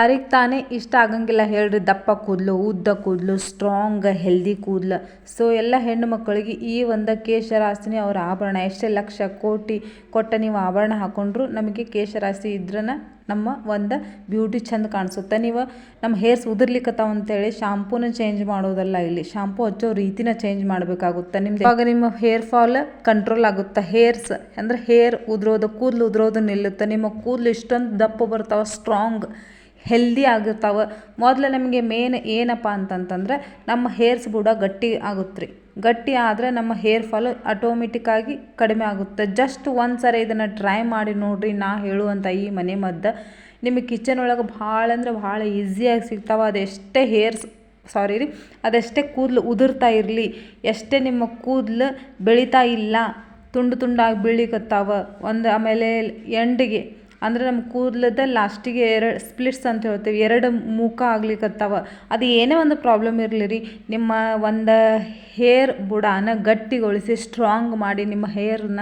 ಯಾರಿಗೆ ತಾನೇ ಇಷ್ಟ ಆಗಂಗಿಲ್ಲ ಹೇಳ್ರಿ ದಪ್ಪ ಕೂದಲು, ಉದ್ದ ಕೂದಲು ಸ್ಟ್ರಾಂಗ್ ಹೆಲ್ದಿ ಕೂದಲು. ಸೊ ಎಲ್ಲ ಹೆಣ್ಣು ಮಕ್ಕಳಿಗೆ ಈ ಒಂದು ಕೇಶರಾಶಿನಿ ಅವ್ರ ಆಭರಣ. ಎಷ್ಟೇ ಲಕ್ಷ, ಕೋಟಿ ಕೊಟ್ಟ ನೀವು ಆಭರಣ ಹಾಕೊಂಡ್ರು ನಮಗೆ ಕೇಶರಾಶಿ ಇದ್ರನ ನಮ್ಮ ಒಂದು ಬ್ಯೂಟಿ ಚಂದ ಕಾಣಿಸುತ್ತೆ. ನೀವು ನಮ್ಮ ಹೇರ್ಸ್ ಉದುರ್ಲಿಕ್ಕತ್ತಾವ ಅಂತೇಳಿ ಶಾಂಪೂನ ಚೇಂಜ್ ಮಾಡೋದಲ್ಲ ಇಲ್ಲಿ. ಶಾಂಪೂ ಹಚ್ಚೋ ರೀತಿನ ಚೇಂಜ್ ಮಾಡಬೇಕಾಗುತ್ತೆ ನಿಮ್ದು. ಇವಾಗ ನಿಮ್ಮ ಹೇರ್ ಫಾಲ್ ಕಂಟ್ರೋಲ್ ಆಗುತ್ತೆ? ಹೇರ್ಸ್ ಅಂದರೆ ಹೇರ್ ಉದುರೋದು, ಕೂದಲು ಉದುರೋದು ನಿಲ್ಲುತ್ತೆ. ನಿಮ್ಮ ಕೂದಲು ಇಷ್ಟೊಂದು ದಪ್ಪ ಬರ್ತಾವ ಸ್ಟ್ರಾಂಗ್ ಹೆಲ್ದಿ ಆಗಿರ್ತಾವೆ ಮೊದಲು ನಮಗೆ ಮೇನ್ ಏನಪ್ಪ ಅಂತಂತಂದ್ರೆ ನಮ್ಮ ಹೇರ್ಸ್ ಬುಡ ಗಟ್ಟಿ ಆಗುತ್ತೆ ಗಟ್ಟಿ ಆದರೆ ನಮ್ಮ ಹೇರ್ ಫಾಲ್ ಆಟೋಮೆಟಿಕ್ಕಾಗಿ ಕಡಿಮೆ ಆಗುತ್ತೆ. ಜಸ್ಟ್ ಒಂದು ಸರಿ ಇದನ್ನು ಟ್ರೈ ಮಾಡಿ ನೋಡಿರಿ, ನಾ ಹೇಳುವಂಥ ಈ ಮನೆ ಮದ್ದು. ನಿಮಗೆ ಕಿಚನ್ ಒಳಗೆ ಭಾಳ ಅಂದ್ರೆ ಭಾಳ ಈಸಿಯಾಗಿ ಸಿಗ್ತಾವೆ. ಅದೆಷ್ಟೇ ಹೇರ್ಸ್ ಸಾರಿ ರೀ, ಅದೆಷ್ಟೇ ಕೂದಲು ಉದುರ್ತಾ ಇರಲಿ, ಎಷ್ಟೇ ನಿಮ್ಮ ಕೂದಲು ಬೆಳೀತಾ ಇಲ್ಲ, ತುಂಡು ತುಂಡಾಗಿ ಬೀಳಿಕತ್ತಾವ. ಒಂದು ಆಮೇಲೆ ಎಂಡಿಗೆ ಅಂದ್ರೆ ನಮ್ಮ ಕೂದಲದ ಲಾಸ್ಟಿಗೆ ಎರಡು ಸ್ಪ್ಲಿಟ್ಸ್ ಅಂತ ಹೇಳ್ತೀವಿ, ಎರಡು ಮುಖ ಆಗ್ಲಿಕ್ಕತ್ತಾವ ಅದು ಏನೇ ಒಂದು ಪ್ರಾಬ್ಲಮ್ ಇರಲಿ ರೀ, ನಿಮ್ಮ ಒಂದು ಹೇರ್ ಬುಡಾನ ಗಟ್ಟಿಗೊಳಿಸಿ ಸ್ಟ್ರಾಂಗ್ ಮಾಡಿ ನಿಮ್ಮ ಹೇರ್ನ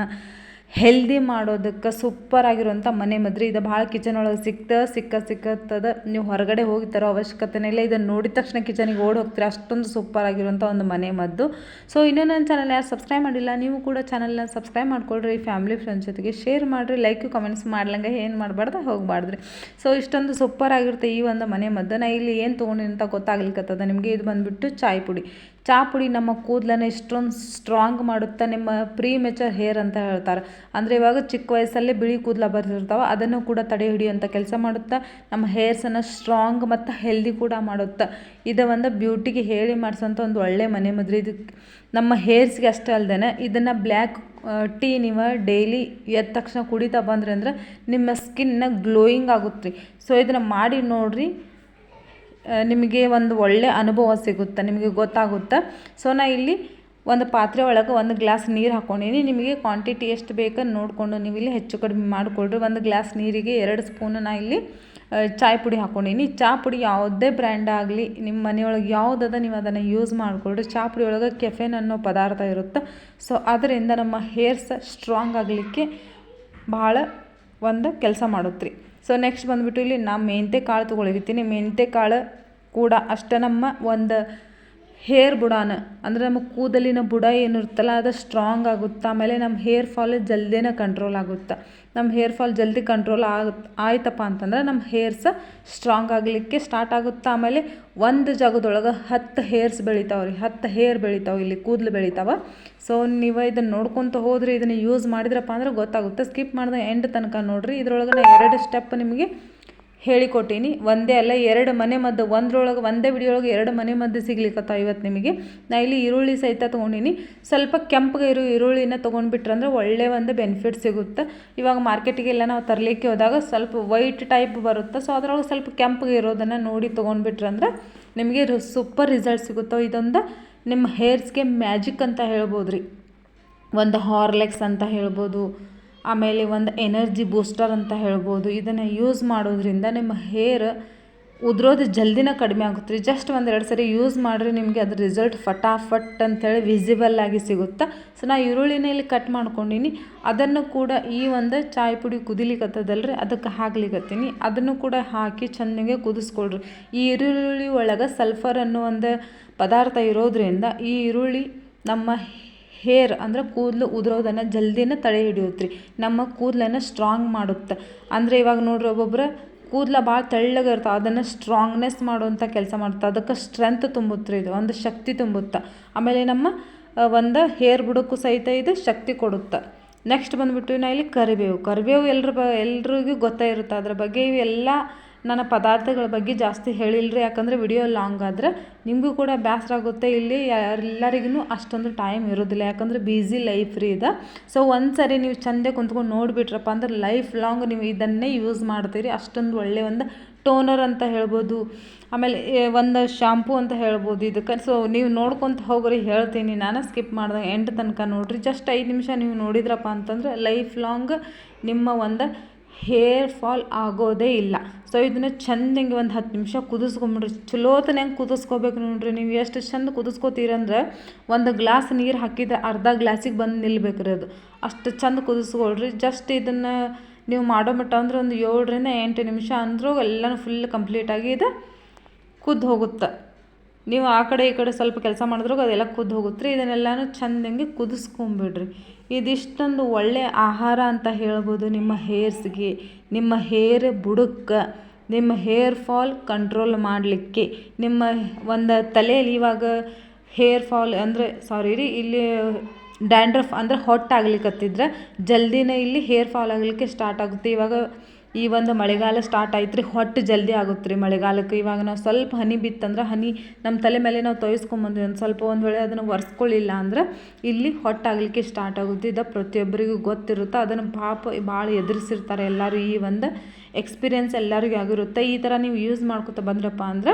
ಹೆಲ್ದಿ ಮಾಡೋದಕ್ಕೆ ಸೂಪರ್ ಆಗಿರುವಂಥ ಮನೆ ಮದ್ರಿ. ಇದು ಭಾಳ ಕಿಚನ್ ಒಳಗೆ ಸಿಕ್ತ, ಸಿಕ್ಕ ಸಿಕ್ಕತ್ತದ. ನೀವು ಹೊರಗಡೆ ಹೋಗಿ ತರೋ ಅವಶ್ಯಕತೆನೇ ಇಲ್ಲ. ಇದನ್ನು ನೋಡಿದ ತಕ್ಷಣ ಕಿಚನಿಗೆ ಓಡಿ ಹೋಗ್ತೀರಿ. ಅಷ್ಟೊಂದು ಸೂಪರ್ ಆಗಿರುವಂಥ ಒಂದು ಮನೆ ಮದ್ದು. ಸೊ ಇನ್ನೂ ನನ್ನ ಚಾನಲ್ ಯಾರು ಸಬ್ಸ್ಕ್ರೈಬ್ ಮಾಡಿಲ್ಲ, ನೀವು ಕೂಡ ಚಾನಲ್ನ ಸಬ್ಸ್ಕ್ರೈಬ್ ಮಾಡ್ಕೊಳ್ರಿ. ಫ್ಯಾಮಿಲಿ ಫ್ರೆಂಡ್ಸ್ ಜೊತೆಗೆ ಶೇರ್ ಮಾಡಿರಿ. ಲೈಕ್ ಕಮೆಂಟ್ಸ್ ಮಾಡ್ಲಂಗೆ ಏನು ಮಾಡಬಾರ್ದು ಹೋಗಬಾರ್ದ್ರಿ. ಸೊ ಇಷ್ಟೊಂದು ಸೂಪರ್ ಆಗಿರುತ್ತೆ ಈ ಒಂದು ಮನೆ ಮದ್ದು ನಾ ಇಲ್ಲಿ ಏನು ತೊಗೊಂಡಿ ಅಂತ ಗೊತ್ತಾಗ್ಲಿಕ್ಕತ್ತದ ನಿಮಗೆ ಇದು ಬಂದುಬಿಟ್ಟು ಚಾಯ್ ಪುಡಿ. ಚಾ ಪುಡಿ ನಮ್ಮ ಕೂದಲನ್ನು ಎಷ್ಟೊಂದು ಸ್ಟ್ರಾಂಗ್ ಮಾಡುತ್ತೆ ನಿಮ್ಮ ಪ್ರೀ ಮೆಚರ್ ಹೇರ್ ಅಂತ ಹೇಳ್ತಾರೆ. ಅಂದರೆ ಇವಾಗ ಚಿಕ್ಕ ವಯಸ್ಸಲ್ಲೇ ಬಿಳಿ ಕೂದಲ ಬರ್ತಿರ್ತಾವೆ, ಅದನ್ನು ಕೂಡ ತಡೆ ಹಿಡಿಯುವಂಥ ಕೆಲಸ ಮಾಡುತ್ತೆ. ನಮ್ಮ ಹೇರ್ಸನ್ನು ಸ್ಟ್ರಾಂಗ್ ಮತ್ತು ಹೆಲ್ದಿ ಕೂಡ ಮಾಡುತ್ತೆ. ಇದು ಒಂದು ಬ್ಯೂಟಿಗೆ ಹೇಳಿ ಮಾಡಿಸೋಂಥ ಒಂದು ಒಳ್ಳೆ ಮನೆ ಮದ್ರೆ ಇದು. ನಮ್ಮ ಹೇರ್ಸ್ಗೆ ಅಷ್ಟೇ ಅಲ್ಲದೆ ಇದನ್ನು ಬ್ಲ್ಯಾಕ್ ಟೀ ನೀವು ಡೈಲಿ ಎದ್ದ ತಕ್ಷಣ ಕುಡಿತಾ ಬಂದ್ರಿ ಅಂದ್ರೆ ನಿಮ್ಮ ಸ್ಕಿನ್ನ ಗ್ಲೋಯಿಂಗ್ ಆಗುತ್ತೆ. ಸೊ ಇದನ್ನು ಮಾಡಿ ನೋಡಿರಿ. ನಿಮಗೆ ಒಂದು ಒಳ್ಳೆ ಅನುಭವ ಸಿಗುತ್ತೆ, ನಿಮಗೆ ಗೊತ್ತಾಗುತ್ತೆ. ಸೊ ನಾ ಇಲ್ಲಿ ಒಂದು ಪಾತ್ರೆ ಒಳಗೆ ಒಂದು ಗ್ಲಾಸ್ ನೀರು ಹಾಕ್ಕೊಂಡೀನಿ ನಿಮಗೆ ಕ್ವಾಂಟಿಟಿ ಎಷ್ಟು ಬೇಕು ನೋಡಿಕೊಂಡು ನೀವು ಇಲ್ಲಿ ಹೆಚ್ಚು ಕಡಿಮೆ ಮಾಡಿಕೊಡ್ರಿ ಒಂದು ಗ್ಲಾಸ್ ನೀರಿಗೆ ಎರಡು ಸ್ಪೂನು ನಾ ಇಲ್ಲಿ ಚಾಯ್ ಪುಡಿ ಹಾಕ್ಕೊಂಡೀನಿ ಚಾ ಪುಡಿ ಯಾವುದೇ ಬ್ರ್ಯಾಂಡ್ ಆಗಲಿ ನಿಮ್ಮ ಮನೆಯೊಳಗೆ ಯಾವುದದ ನೀವು ಅದನ್ನು ಯೂಸ್ ಮಾಡಿಕೊಡ್ರಿ ಚಾ ಪುಡಿ ಒಳಗೆ ಕೆಫೆನ್ ಅನ್ನೋ ಪದಾರ್ಥ ಇರುತ್ತೆ. ಸೊ ಅದರಿಂದ ನಮ್ಮ ಹೇರ್ಸ್ ಸ್ಟ್ರಾಂಗ್ ಆಗಲಿಕ್ಕೆ ಭಾಳ ಒಂದು ಕೆಲಸ ಮಾಡುತ್ತೆ ಸೊ ನೆಕ್ಸ್ಟ್ ಬಂದುಬಿಟ್ಟು ಇಲ್ಲಿ ನಾ ಮೆಂತೆ ಕಾಳು ತೊಗೊಳಿಕತ್ತೀನಿ ಮೆಂತೆ ಕಾಳು ಕೂಡ ಅಷ್ಟೇ ನಮ್ಮ ಒಂದು ಹೇರ್ ಬುಡಾನ, ಅಂದರೆ ನಮ್ಮ ಕೂದಲಿನ ಬುಡ ಏನಿರುತ್ತಲ್ಲ, ಅದು ಸ್ಟ್ರಾಂಗ್ ಆಗುತ್ತೆ, ಆಮೇಲೆ ನಮ್ಮ ಹೇರ್ ಫಾಲ್ ಜಲ್ದಿನ ಕಂಟ್ರೋಲ್ ಆಗುತ್ತೆ. ನಮ್ಮ ಹೇರ್ ಫಾಲ್ ಜಲ್ದಿ ಕಂಟ್ರೋಲ್ ಆಗುತ್ತೆ ಆಯ್ತಪ್ಪ ಅಂತಂದ್ರೆ ನಮ್ಮ ಹೇರ್ಸ್ ಸ್ಟ್ರಾಂಗ್ ಆಗಲಿಕ್ಕೆ ಸ್ಟಾರ್ಟ್ ಆಗುತ್ತೆ, ಆಮೇಲೆ ಒಂದು ಜಾಗದೊಳಗೆ ಹತ್ತು ಹೇರ್ಸ್ ಬೆಳಿತಾವೆ ರೀ ಹತ್ತು ಹೇರ್ ಬೆಳಿತಾವೆ ಇಲ್ಲಿ, ಕೂದಲು ಬೆಳಿತಾವೆ. ಸೊ ನೀವು ಇದನ್ನು ನೋಡ್ಕೊತ ಹೋದ್ರೆ, ಇದನ್ನು ಯೂಸ್ ಮಾಡಿದ್ರಪ್ಪ ಅಂದ್ರೆ ಗೊತ್ತಾಗುತ್ತೆ. ಸ್ಕಿಪ್ ಮಾಡಿದ ಎಂಡ್ ತನಕ ನೋಡಿರಿ ಇದ್ರೊಳಗೆ ಎರಡು ಸ್ಟೆಪ್ ನಿಮಗೆ ಹೇಳಿಕೊಟ್ಟೀನಿ. ಒಂದೇ ಅಲ್ಲ, ಎರಡು ಮನೆ ಮದ್ದು, ಒಂದ್ರೊಳಗೆ, ಒಂದೇ ವಿಡಿಯೊಳಗೆ ಎರಡು ಮನೆ ಮದ್ದು ಸಿಗ್ಲಿಕ್ಕತ್ತ ಇವತ್ತು ನಿಮಗೆ? ನಾ ಇಲ್ಲಿ ಈರುಳ್ಳಿ ಸಹಿತ ತೊಗೊಂಡಿನಿ. ಸ್ವಲ್ಪ ಕೆಂಪಗೆ ಇರೋ ಈರುಳ್ಳಿನ ತೊಗೊಂಡ್ಬಿಟ್ರಂದ್ರೆ ಒಳ್ಳೆ ಒಂದು ಬೆನಿಫಿಟ್ ಸಿಗುತ್ತೆ. ಇವಾಗ ಮಾರ್ಕೆಟಿಗೆಲ್ಲ ನಾವು ತರಲಿಕ್ಕೆ ಹೋದಾಗ ಸ್ವಲ್ಪ ವೈಟ್ ಟೈಪ್ ಬರುತ್ತೆ. ಸೊ ಅದ್ರೊಳಗೆ ಸ್ವಲ್ಪ ಕೆಂಪಗೆ ಇರೋದನ್ನು ನೋಡಿ ತೊಗೊಂಡ್ಬಿಟ್ರಂದ್ರೆ ನಿಮಗೆ ಸೂಪರ್ ರಿಸಲ್ಟ್ ಸಿಗುತ್ತೋ? ಇದೊಂದು ನಿಮ್ಮ ಹೇರ್ಸ್ಗೆ ಮ್ಯಾಜಿಕ್ ಅಂತ ಹೇಳ್ಬೋದು ರೀ ಒಂದು ಹಾರ್ಲೆಕ್ಸ್ ಅಂತ ಹೇಳ್ಬೋದು. ಆಮೇಲೆ ಒಂದು ಎನರ್ಜಿ ಬೂಸ್ಟರ್ ಅಂತ ಹೇಳ್ಬೋದು. ಇದನ್ನು ಯೂಸ್ ಮಾಡೋದ್ರಿಂದ ನಿಮ್ಮ ಹೇರ್ ಉದುರೋದು ಜಲ್ದಿನ ಕಡಿಮೆ ಆಗುತ್ತೆ ರೀ. ಜಸ್ಟ್ ಒಂದೆರಡು ಸರಿ ಯೂಸ್ ಮಾಡಿರಿ ನಿಮಗೆ ಅದ್ರ ರಿಸಲ್ಟ್ ಫಟಾಫಟ್ ಅಂತೇಳಿ ವಿಸಿಬಲ್ ಆಗಿ ಸಿಗುತ್ತೆ? ಸೊ ನಾ ಈರುಳ್ಳಿನಲ್ಲಿ ಕಟ್ ಮಾಡ್ಕೊಂಡಿನಿ. ಅದನ್ನು ಕೂಡ ಈ ಒಂದು ಚಾಯ್ ಪುಡಿ ಕುದಿಲಿಕ್ಕತ್ತದಲ್ರಿ ಅದಕ್ಕೆ ಹಾಕ್ಲಿಕ್ಕತ್ತೀನಿ ಅದನ್ನು ಕೂಡ ಹಾಕಿ ಚೆನ್ನಾಗೆ ಕುದಿಸ್ಕೊಳ್ರಿ. ಈ ಈರುಳ್ಳಿ ಒಳಗೆ ಸಲ್ಫರ್ ಅನ್ನೋ ಒಂದು ಪದಾರ್ಥ ಇರೋದ್ರಿಂದ ಈ ಈರುಳ್ಳಿ ನಮ್ಮ ಹೇರ್ ಅಂದ್ರೆ ಕೂದಲು ಉದುರೋದನ್ನು ಜಲ್ದಿನ ತಡೆ ಹಿಡಿಯುತ್ತೆ ನಮ್ಮ ಕೂದಲನ್ನು ಸ್ಟ್ರಾಂಗ್ ಮಾಡುತ್ತೆ. ಅಂದರೆ ಇವಾಗ ನೋಡ್ರಿ ಒಬ್ಬೊಬ್ರು ಕೂದಲ ಭಾಳ ತೆಳ್ಳಗೆ ಇರ್ತವೆ ಅದನ್ನು ಸ್ಟ್ರಾಂಗ್ನೆಸ್ ಮಾಡುವಂಥ ಕೆಲಸ ಮಾಡುತ್ತೆ. ಅದಕ್ಕೆ ಸ್ಟ್ರೆಂತ್ ತುಂಬುತ್ತೆ ಇದು. ಒಂದು ಶಕ್ತಿ ತುಂಬುತ್ತೆ. ಆಮೇಲೆ ನಮ್ಮ ಒಂದು ಹೇರ್ ಬುಡಕ್ಕೂ ಸಹಿತ ಇದು ಶಕ್ತಿ ಕೊಡುತ್ತೆ. ನೆಕ್ಸ್ಟ್ ಬಂದುಬಿಟ್ಟು ನಾ ಇಲ್ಲಿ ಕರಿಬೇವು. ಕರಿಬೇವು ಎಲ್ಲರ ಬ, ಎಲ್ರಿಗೂ ಗೊತ್ತೇ ಇರುತ್ತೆ. ಅದ್ರ ಬಗ್ಗೆ ಇವೆಲ್ಲ ನನ್ನ ಪದಾರ್ಥಗಳ ಬಗ್ಗೆ ಜಾಸ್ತಿ ಹೇಳಿಲ್ರಿ, ಯಾಕಂದರೆ ವಿಡಿಯೋ ಲಾಂಗ್ ಆದರೆ ನಿಮಗೂ ಕೂಡ ಬೇಸರ ಆಗುತ್ತೆ. ಇಲ್ಲಿ ಎಲ್ಲರಿಗೂ ಅಷ್ಟೊಂದು ಟೈಮ್ ಇರೋದಿಲ್ಲ, ಯಾಕಂದರೆ ಬ್ಯುಸಿ ಲೈಫ್ ರೀ ಇದೆ. ಸೊ ಒಂದು ಸರಿ ನೀವು ಚಂದ ಕುಂತ್ಕೊಂಡು ನೋಡಿಬಿಟ್ರಪ್ಪ ಅಂದ್ರೆ ಲೈಫ್ ಲಾಂಗ್ ನೀವು ಇದನ್ನೇ ಯೂಸ್ ಮಾಡ್ತೀರಿ. ಅಷ್ಟೊಂದು ಒಳ್ಳೆಯ ಒಂದು ಟೋನರ್ ಅಂತ ಹೇಳ್ಬೋದು. ಆಮೇಲೆ ಒಂದು ಶಾಂಪೂ ಅಂತ ಹೇಳ್ಬೋದು ಇದಕ್ಕೆ. ಸೊ ನೀವು ನೋಡ್ಕೊತ ಹೋಗ್ರಿ, ಹೇಳ್ತೀನಿ. ನಾನು ಸ್ಕಿಪ್ ಮಾಡಿದೆ, ಎಂಟು ತನಕ ನೋಡಿರಿ. ಜಸ್ಟ್ ಐದು ನಿಮಿಷ ನೀವು ನೋಡಿದ್ರಪ್ಪ ಅಂತಂದ್ರೆ ಲೈಫ್ ಲಾಂಗ್ ನಿಮ್ಮ ಒಂದು ಹೇರ್ ಫಾಲ್ ಆಗೋದೇ ಇಲ್ಲ. ಸೊ ಇದನ್ನು ಚಂದಂಗೆ ಒಂದು ಹತ್ತು ನಿಮಿಷ ಕುದಿಸ್ಕೊಂಬಿಡ್ರಿ. ಹೆಂಗೆ ಕುದಿಸ್ಕೋಬೇಕು ನೋಡ್ರಿ. ನೀವು ಎಷ್ಟು ಚಂದ ಕುದಿಸ್ಕೋತೀರಂದ್ರೆ ಒಂದು ಗ್ಲಾಸ್ ನೀರು ಹಾಕಿದ್ರೆ ಅರ್ಧ ಗ್ಲಾಸಿಗೆ ಬಂದು ನಿಲ್ಬೇಕು ರೀ ಅದು. ಅಷ್ಟು ಚಂದ ಕುದಿಸ್ಕೊಳ್ರಿ. ಜಸ್ಟ್ ಇದನ್ನು ನೀವು ಮಾಡೋ ಮಟ್ಟ ಅಂದ್ರೆ ಒಂದು ಏಳರಿಂದ ಎಂಟು ನಿಮಿಷ ಅಂದರೂ ಎಲ್ಲನೂ ಫುಲ್ ಕಂಪ್ಲೀಟಾಗಿ ಇದು ಕುದ್ದು ಹೋಗುತ್ತೆ. ನೀವು ಆ ಕಡೆ ಈ ಕಡೆ ಸ್ವಲ್ಪ ಕೆಲಸ ಮಾಡಿದ್ರೂ ಅದೆಲ್ಲ ಕುದ್ದು ಹೋಗುತ್ತೆ. ರೀ ಇದನ್ನೆಲ್ಲನೂ ಚಂದಂಗೆ ಕುದಿಸ್ಕೊಂಬಿಡ್ರಿ. ಇದಿಷ್ಟೊಂದು ಒಳ್ಳೆಯ ಆಹಾರ ಅಂತ ಹೇಳ್ಬೋದು ನಿಮ್ಮ ಹೇರ್ಸ್ಗೆ. ನಿಮ್ಮ ಹೇರ್ ಬುಡಕ್ಕೆ ನಿಮ್ಮ ಹೇರ್ ಫಾಲ್ ಕಂಟ್ರೋಲ್ ಮಾಡಲಿಕ್ಕೆ. ನಿಮ್ಮ ಒಂದು ತಲೆಯಲ್ಲಿ ಇವಾಗ ಹೇರ್ ಫಾಲ್ ಅಂದರೆ ಸಾರಿ ರೀ, ಇಲ್ಲಿ ಡ್ಯಾಂಡ್ರಫ್ ಅಂದರೆ ಹೊಟ್ಟಾಗ್ಲಿಕ್ಕತ್ತಿದ್ರೆ ಜಲ್ದಿನೇ ಇಲ್ಲಿ ಹೇರ್ ಫಾಲ್ ಆಗಲಿಕ್ಕೆ ಸ್ಟಾರ್ಟ್ ಆಗುತ್ತೆ. ಇವಾಗ ಈ ಒಂದು ಮಳೆಗಾಲ ಸ್ಟಾರ್ಟ್ ಆಯ್ತು ರೀ ಹೊಟ್ಟೆ ಜಲ್ದಿ ಆಗುತ್ತೆ ರೀ ಮಳೆಗಾಲಕ್ಕೆ. ಇವಾಗ ನಾವು ಸ್ವಲ್ಪ ಹನಿ ಬಿತ್ತಂದ್ರೆ ಹನಿ ನಮ್ಮ ತಲೆ ಮೇಲೆ ನಾವು ತೊಯಿಸ್ಕೊಂಬಂದ್ವಿ ಒಂದು ಸ್ವಲ್ಪ ಒಂದು ವೇಳೆ ಅದನ್ನು ಒರೆಸ್ಕೊಳ್ಳಿಲ್ಲ ಅಂದ್ರೆ ಇಲ್ಲಿ ಹೊಟ್ಟಾಗಲಿಕ್ಕೆ ಸ್ಟಾರ್ಟ್ ಆಗುತ್ತೆ. ಇದು ಪ್ರತಿಯೊಬ್ಬರಿಗೂ ಗೊತ್ತಿರುತ್ತೆ. ಅದನ್ನು ಪಾಪ ಭಾಳ ಎದುರಿಸಿರ್ತಾರೆ ಎಲ್ಲರೂ ಈ ಒಂದು ಎಕ್ಸ್ಪೀರಿಯೆನ್ಸ್ ಎಲ್ಲರಿಗೂ ಆಗಿರುತ್ತೆ. ಈ ಥರ ನೀವು ಯೂಸ್ ಮಾಡ್ಕೊತ ಬಂದ್ರಪ್ಪ ಅಂದ್ರೆ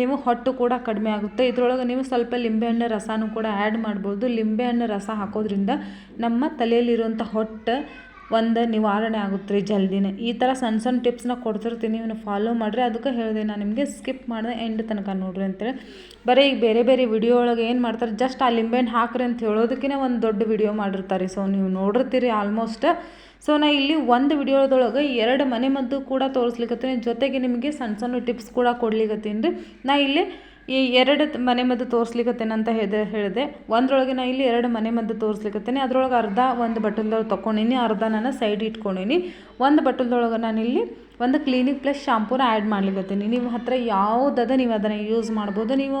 ನೀವು ಹೊಟ್ಟು ಕೂಡ ಕಡಿಮೆ ಆಗುತ್ತೆ. ಇದರೊಳಗೆ ನೀವು ಸ್ವಲ್ಪ ಲಿಂಬೆಹಣ್ಣು ರಸನೂ ಕೂಡ ಆ್ಯಡ್ ಮಾಡ್ಬೋದು. ಲಿಂಬೆಹಣ್ಣು ರಸ ಹಾಕೋದ್ರಿಂದ ನಮ್ಮ ತಲೆಯಲ್ಲಿರುವಂಥ ಹೊಟ್ಟೆ ಒಂದು ನಿವಾರಣೆ ಆಗುತ್ತೆ ರೀ ಜಲ್ದಿನೇ. ಈ ಥರ ಸಣ್ಣ ಸಣ್ಣ ಟಿಪ್ಸ್ನ ಕೊಡ್ತಿರ್ತೀನಿ ನೀವು ಫಾಲೋ ಮಾಡಿರಿ. ಅದಕ್ಕೆ ಹೇಳಿದೆ ನಾನು ನಿಮಗೆ ಸ್ಕಿಪ್ ಮಾಡಿದೆ ಎಂಡ್ ತನಕ ನೋಡ್ರಿ ಅಂತೇಳಿ. ಬರೀ ಈಗ ಬೇರೆ ಬೇರೆ ವಿಡಿಯೋ ಒಳಗೆ ಏನು ಮಾಡ್ತಾರೆ ಜಸ್ಟ್ ಆ ಲಿಂಬೆಹಣ್ಣು ಹಾಕ್ರಿ ಅಂತ ಹೇಳೋದಕ್ಕಿಂತ ಒಂದು ದೊಡ್ಡ ವಿಡಿಯೋ ಮಾಡಿರ್ತಾರೆ. ಸೊ ನೀವು ನೋಡಿರ್ತೀರಿ ಆಲ್ಮೋಸ್ಟ್ ಸೊ ನಾ ಇಲ್ಲಿ ಒಂದು ವಿಡಿಯೋದೊಳಗೆ ಎರಡು ಮನೆ ಮದ್ದು ಕೂಡ ತೋರಿಸ್ಲಿಕ್ಕತ್ತೀನಿ ಜೊತೆಗೆ ನಿಮಗೆ ಸಣ್ಣ ಸಣ್ಣ ಟಿಪ್ಸ್ ಕೂಡ ಕೊಡ್ಲಿಕ್ಕತ್ತೀನಿ ರೀ. ನಾ ಇಲ್ಲಿ ಈ ಎರಡು ಮನೆ ಮದ್ದು ತೋರಿಸ್ಲಿಕ್ಕತ್ತೇನೆ ಅಂತ ಹೇಳಿದೆ ಹೇಳಿದೆ. ಒಂದ್ರೊಳಗೆ ನಾ ಇಲ್ಲಿ ಎರಡು ಮನೆ ಮದ್ದು ತೋರಿಸ್ಲಿಕ್ಕತ್ತೇನೆ ಅದರೊಳಗೆ ಅರ್ಧ ಒಂದು ಬಟಲ್ದೊಳಗೆ ತೊಗೊಂಡಿನಿ ಅರ್ಧ ನಾನು ಸೈಡ್ ಇಟ್ಕೊಂಡಿನಿ. ಒಂದು ಬಟಲ್ದೊಳಗೆ ಇಲ್ಲಿ ಒಂದು ಕ್ಲಿನಿಕ್ ಪ್ಲಸ್ ಶಾಂಪೂನ ಆ್ಯಡ್ ಮಾಡ್ಲಿಕ್ಕತ್ತೀನಿ ನಿಮ್ಮ ಹತ್ರ ಯಾವುದದ ನೀವು ಅದನ್ನು ಯೂಸ್ ಮಾಡ್ಬೋದು. ನೀವು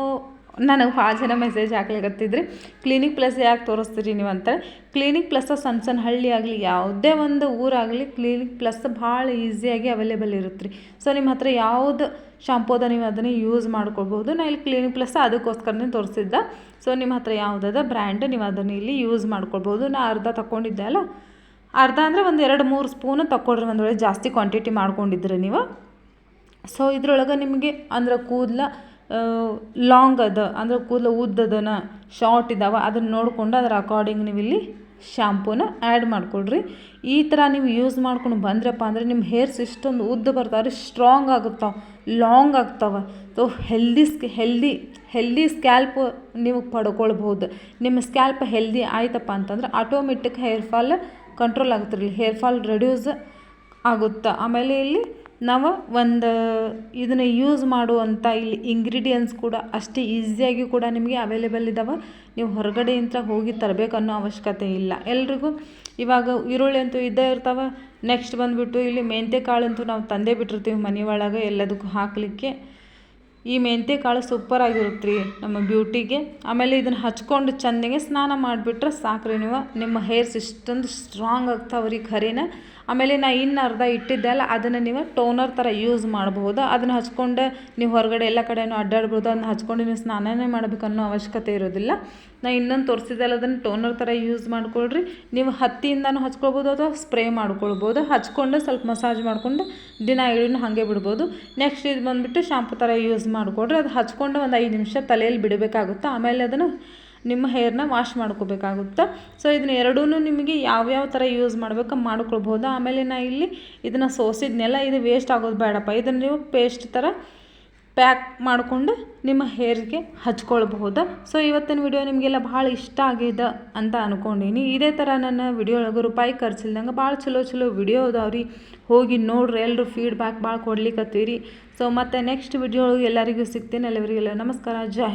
ನನಗೆ ಭಾಳ ಜನ ಮೆಸೇಜ್ ಹಾಕ್ಲಿಕ್ಕತ್ತಿದ್ರಿ ಕ್ಲಿನಿಕ್ ಪ್ಲಸ್ ಯಾಕೆ ತೋರಿಸ್ತೀರಿ ನೀವು ಅಂತ. ಕ್ಲಿನಿಕ್ ಪ್ಲಸ್ ಸಣ್ಣ ಸಣ್ಣ ಹಳ್ಳಿ ಆಗಲಿ, ಯಾವುದೇ ಒಂದು ಊರಾಗಲಿ ಕ್ಲಿನಿಕ್ ಪ್ಲಸ್ ಭಾಳ ಈಸಿಯಾಗಿ ಅವೈಲೇಬಲ್ ಇರುತ್ತೆ ರೀ ಸೊ ನಿಮ್ಮ ಹತ್ರ ಯಾವುದು ಶಾಂಪೂ ಅದ ನೀವು ಅದನ್ನು ಯೂಸ್ ಮಾಡ್ಕೊಳ್ಬೋದು ನಾ ಇಲ್ಲಿ ಕ್ಲಿನಿಕ್ ಪ್ಲಸ್ ಅದಕ್ಕೋಸ್ಕರನೇ ತೋರಿಸಿದ್ದ. ಸೊ ನಿಮ್ಮ ಹತ್ರ ಯಾವುದದ ಬ್ರ್ಯಾಂಡ್ ನೀವು ಅದನ್ನು ಇಲ್ಲಿ ಯೂಸ್ ಮಾಡ್ಕೊಳ್ಬೋದು ನಾ ಅರ್ಧ ತಗೊಂಡಿದ್ದೆ ಅಲ್ಲ? ಅರ್ಧ ಅಂದರೆ ಒಂದು ಎರಡು ಮೂರು ಸ್ಪೂನು ತಗೊಳ್ರಿ ಒಂದು ವೇಳೆ ಜಾಸ್ತಿ ಕ್ವಾಂಟಿಟಿ ಮಾಡ್ಕೊಂಡಿದ್ರಿ ನೀವು. ಸೊ ಇದ್ರೊಳಗೆ ನಿಮಗೆ ಅಂದ್ರೆ ಕೂದಲ ಲಾಂಗ್ ಅದ, ಅಂದ್ರೆ ಕೂದಲು ಉದ್ದದನ ಶಾರ್ಟ್ ಇದ್ದಾವೆ ಅದನ್ನು ನೋಡಿಕೊಂಡು ಅದರ ಅಕಾರ್ಡಿಂಗ್ ನೀವು ಇಲ್ಲಿ ಶ್ಯಾಂಪೂನ ಆ್ಯಡ್ ಮಾಡ್ಕೊಳ್ರಿ. ಈ ಥರ ನೀವು ಯೂಸ್ ಮಾಡ್ಕೊಂಡು ಬಂದ್ರಪ್ಪ ಅಂದರೆ ನಿಮ್ಮ ಹೇರ್ಸ್ ಇಷ್ಟೊಂದು ಉದ್ದ ಬರ್ತಾವೆ ಸ್ಟ್ರಾಂಗ್ ಆಗುತ್ತಾವೆ ಲಾಂಗ್ ಆಗ್ತಾವೆ. ಸೊ ಹೆಲ್ದಿ ಸ್ಕ್ ಹೆಲ್ದಿ ಹೆಲ್ದಿ ಸ್ಕ್ಯಾಲ್ಪ್ ನೀವು ಪಡ್ಕೊಳ್ಬಹುದು. ನಿಮ್ಮ ಸ್ಕ್ಯಾಲ್ಪ್ ಹೆಲ್ದಿ ಆಯ್ತಪ್ಪ ಅಂತಂದ್ರೆ ಆಟೋಮೆಟಿಕ್ ಹೇರ್ ಫಾಲ್ ಕಂಟ್ರೋಲ್ ಆಗುತ್ತಿರಲಿ ರೀ ಹೇರ್ ಫಾಲ್ ರೆಡ್ಯೂಸ್ ಆಗುತ್ತೆ. ಆಮೇಲೆ ಇಲ್ಲಿ ನಾವು ಒಂದು ಇದನ್ನು ಯೂಸ್ ಮಾಡುವಂಥ ಇಲ್ಲಿ ಇಂಗ್ರೀಡಿಯೆಂಟ್ಸ್ ಕೂಡ ಅಷ್ಟೇ ಈಸಿಯಾಗಿ ಕೂಡ ನಿಮಗೆ ಅವೈಲೇಬಲ್ ಇದ್ದಾವೆ ನೀವು ಹೊರಗಡೆಯಿಂದ ಹೋಗಿ ತರಬೇಕು ಅನ್ನೋ ಅವಶ್ಯಕತೆ ಇಲ್ಲ. ಎಲ್ರಿಗೂ ಇವಾಗ ಈರುಳ್ಳಿ ಅಂತೂ ಇದ್ದೇ ಇರ್ತಾವೆ. ನೆಕ್ಸ್ಟ್ ಬಂದುಬಿಟ್ಟು ಇಲ್ಲಿ ಮೆಂತ್ಯ ಕಾಳಂತೂ ನಾವು ತಂದೇ ಬಿಟ್ಟಿರ್ತೀವಿ ಮನೆ ಒಳಗೆ ಎಲ್ಲದಕ್ಕೂ ಹಾಕಲಿಕ್ಕೆ. ಈ ಮೆಂತ್ಯ ಕಾಳು ಸೂಪರ್ ಆಗಿರುತ್ತೆ ರೀ ನಮ್ಮ ಬ್ಯೂಟಿಗೆ. ಆಮೇಲೆ ಇದನ್ನು ಹಚ್ಕೊಂಡು ಚೆಂದಾಗೆ ಸ್ನಾನ ಮಾಡಿಬಿಟ್ರೆ ಸಾಕ್ರಿ ನೀವು. ನಿಮ್ಮ ಹೇರ್ಸ್ ಇಷ್ಟೊಂದು ಸ್ಟ್ರಾಂಗ್ ಆಗ್ತಾವೆ ರೀ ಖರೀನ. ಆಮೇಲೆ ನಾ ಇನ್ನು ಅರ್ಧ ಇಟ್ಟಿದ್ದೆ ಅಲ್ಲ, ಅದನ್ನು ನೀವು ಟೋನರ್ ಥರ ಯೂಸ್ ಮಾಡ್ಬೋದು ಅದನ್ನು ಹಚ್ಕೊಂಡು ನೀವು ಹೊರಗಡೆ ಎಲ್ಲ ಕಡೆಯೂ ಅಡ್ಡಾಡ್ಬೋದು ಅದನ್ನ ಹಚ್ಕೊಂಡು ನೀವು ಸ್ನಾನನೇ ಮಾಡಬೇಕು ಅನ್ನೋ ಅವಶ್ಯಕತೆ ಇರೋದಿಲ್ಲ. ನಾ ಇನ್ನೊಂದು ತೋರಿಸಿದ್ದಲ್ಲ ಅದನ್ನು ಟೋನರ್ ಥರ ಯೂಸ್ ಮಾಡ್ಕೊಳ್ರಿ. ನೀವು ಹತ್ತಿಯಿಂದನೂ ಹಚ್ಕೊಳ್ಬೋದು ಅಥವಾ ಸ್ಪ್ರೇ ಮಾಡ್ಕೊಳ್ಬೋದು ಹಚ್ಕೊಂಡು ಸ್ವಲ್ಪ ಮಸಾಜ್ ಮಾಡಿಕೊಂಡು ದಿನ ಇಳಿನ ಹಾಗೆ ಬಿಡ್ಬೋದು. ನೆಕ್ಸ್ಟ್ ಇದು ಬಂದುಬಿಟ್ಟು ಶಾಂಪು ಥರ ಯೂಸ್ ಮಾಡಿಕೊಡ್ರಿ ಅದು ಹಚ್ಕೊಂಡು ಒಂದು ಐದು ನಿಮಿಷ ತಲೆಯಲ್ಲಿ ಬಿಡಬೇಕಾಗುತ್ತೆ. ಆಮೇಲೆ ಅದನ್ನು ನಿಮ್ಮ ಹೇರ್ನ ವಾಶ್ ಮಾಡ್ಕೋಬೇಕಾಗುತ್ತೆ. ಸೊ ಇದನ್ನ ಎರಡೂ ನಿಮಗೆ ಯಾವ್ಯಾವ ಥರ ಯೂಸ್ ಮಾಡಬೇಕು ಮಾಡ್ಕೊಳ್ಬೋದು ಆಮೇಲೆ ನಾ ಇಲ್ಲಿ ಇದನ್ನು ಸೋಸಿದ್ನೆಲ್ಲ ಇದು ವೇಸ್ಟ್ ಆಗೋದು ಬೇಡಪ್ಪ. ಇದನ್ನು ನೀವು ಪೇಸ್ಟ್ ಥರ ಪ್ಯಾಕ್ ಮಾಡಿಕೊಂಡು ನಿಮ್ಮ ಹೇರ್ಗೆ ಹಚ್ಕೊಳ್ಬಹುದು. ಸೊ ಇವತ್ತಿನ ವಿಡಿಯೋ ನಿಮಗೆಲ್ಲ ಭಾಳ ಇಷ್ಟ ಆಗಿದೆ ಅಂತ ಅಂದ್ಕೊಂಡೀನಿ ಇದೇ ಥರ ನನ್ನ ವಿಡಿಯೋ ಒಳಗೆ ರೂಪಾಯಿ ಖರ್ಚಿಲ್ದಂಗೆ ಭಾಳ ಚಲೋ ಚಲೋ ವಿಡಿಯೋ ಅದಾವ್ರಿ. ಹೋಗಿ ನೋಡ್ರಿ ಎಲ್ಲರೂ ಫೀಡ್ಬ್ಯಾಕ್ ಭಾಳ ಕೊಡ್ಲಿಕ್ಕತ್ತೀರಿ ಸೊ ಮತ್ತು ನೆಕ್ಸ್ಟ್ ವಿಡಿಯೋ ಒಳಗೆ ಎಲ್ಲರಿಗೂ ಸಿಗ್ತೀನಿ. ಎಲ್ಲವರಿಗೆಲ್ಲ ನಮಸ್ಕಾರ. ಜೈ